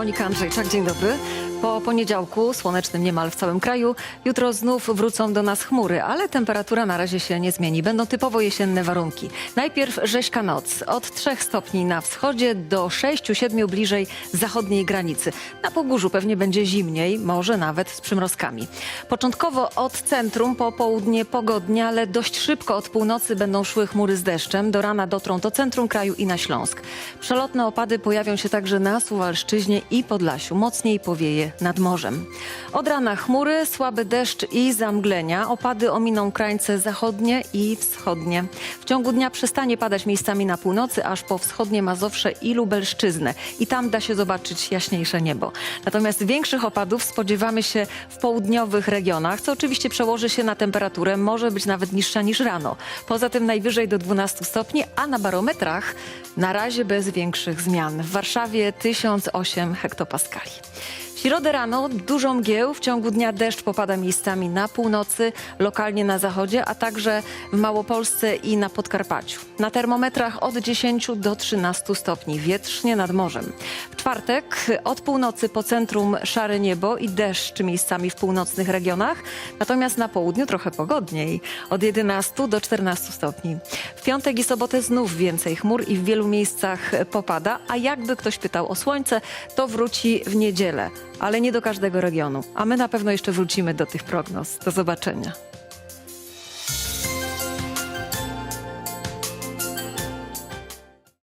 Monika Andrzejczak, dzień dobry. Po poniedziałku, słonecznym niemal w całym kraju, jutro znów wrócą do nas chmury, ale temperatura na razie się nie zmieni. Będą typowo jesienne warunki. Najpierw rzeźka noc, od 3 stopni na wschodzie do 6-7 bliżej zachodniej granicy. Na Pogórzu pewnie będzie zimniej, może nawet z przymrozkami. Początkowo od centrum po południe pogodnie, ale dość szybko od północy będą szły chmury z deszczem. Do rana dotrą do centrum kraju i na Śląsk. Przelotne opady pojawią się także na Suwalszczyźnie i Podlasiu. Mocniej powieje nad morzem. Od rana chmury, słaby deszcz i zamglenia. Opady ominą krańce zachodnie i wschodnie. W ciągu dnia przestanie padać miejscami na północy, aż po wschodnie Mazowsze i Lubelszczyznę. I tam da się zobaczyć jaśniejsze niebo. Natomiast większych opadów spodziewamy się w południowych regionach, co oczywiście przełoży się na temperaturę, może być nawet niższa niż rano. Poza tym najwyżej do 12 stopni, a na barometrach na razie bez większych zmian. W Warszawie 1008 hektopaskali. Środę rano dużo mgieł, w ciągu dnia deszcz popada miejscami na północy, lokalnie na zachodzie, a także w Małopolsce i na Podkarpaciu. Na termometrach od 10 do 13 stopni, wietrznie nad morzem. W czwartek od północy po centrum szare niebo i deszcz miejscami w północnych regionach, natomiast na południu trochę pogodniej, od 11 do 14 stopni. W piątek i sobotę znów więcej chmur i w wielu miejscach popada, a jakby ktoś pytał o słońce, to wróci w niedzielę, ale nie do każdego regionu. A my na pewno jeszcze wrócimy do tych prognoz. Do zobaczenia.